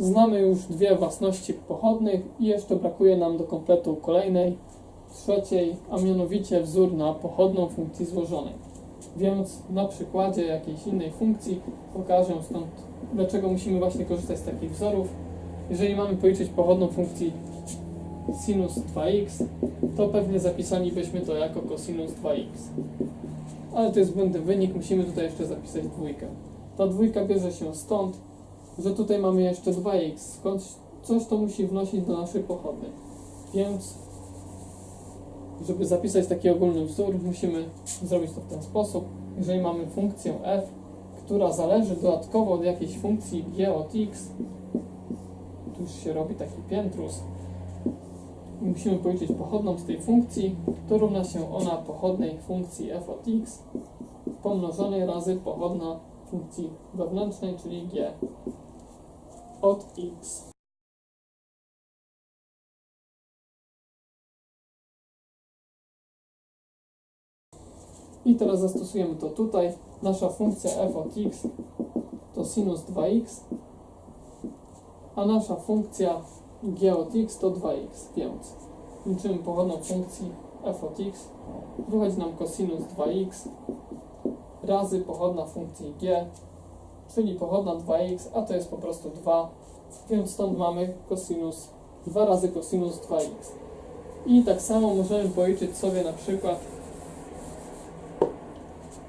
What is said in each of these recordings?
Znamy już dwie własności pochodnych i jeszcze brakuje nam do kompletu kolejnej, trzeciej, a mianowicie wzór na pochodną funkcji złożonej. Więc na przykładzie jakiejś innej funkcji pokażę skąd, dlaczego musimy właśnie korzystać z takich wzorów. Jeżeli mamy policzyć pochodną funkcji sinus 2x, to pewnie zapisalibyśmy to jako cosinus 2x. Ale to jest błędny wynik, musimy tutaj jeszcze zapisać dwójkę. Ta dwójka bierze się stąd, że tutaj mamy jeszcze 2x, skąd coś to musi wnosić do naszej pochodnej. Więc, żeby zapisać taki ogólny wzór, musimy zrobić to w ten sposób. Jeżeli mamy funkcję f, która zależy dodatkowo od jakiejś funkcji g od x, tu już się robi taki piętrus, i musimy policzyć pochodną z tej funkcji, to równa się ona pochodnej funkcji f od x pomnożonej razy pochodna funkcji wewnętrznej, czyli g od x. I teraz zastosujemy to tutaj. Nasza funkcja f od x to sinus 2x, a nasza funkcja g od x to 2x, więc liczymy pochodną funkcji f od x, wychodzi nam cosinus 2x razy pochodna funkcji g, czyli pochodna 2x, a to jest po prostu 2, więc stąd mamy cosinus 2 razy cosinus 2x. I tak samo możemy policzyć sobie na przykład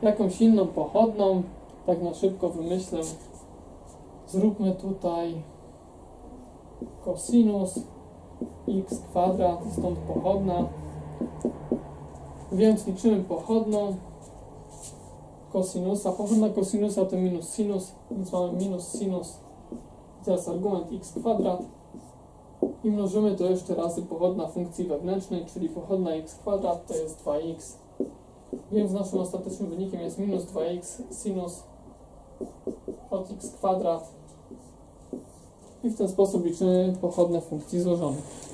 jakąś inną pochodną, tak na szybko wymyślę. Zróbmy tutaj cosinus x kwadrat, stąd pochodna. Więc liczymy pochodną kosinusa. Pochodna kosinusa to minus sinus, więc mamy minus sinus. Teraz argument x kwadrat. I mnożymy to jeszcze razy pochodna funkcji wewnętrznej, czyli pochodna x kwadrat to jest 2x. Więc naszym ostatecznym wynikiem jest minus 2x sinus od x kwadrat. I w ten sposób liczymy pochodne funkcji złożonych.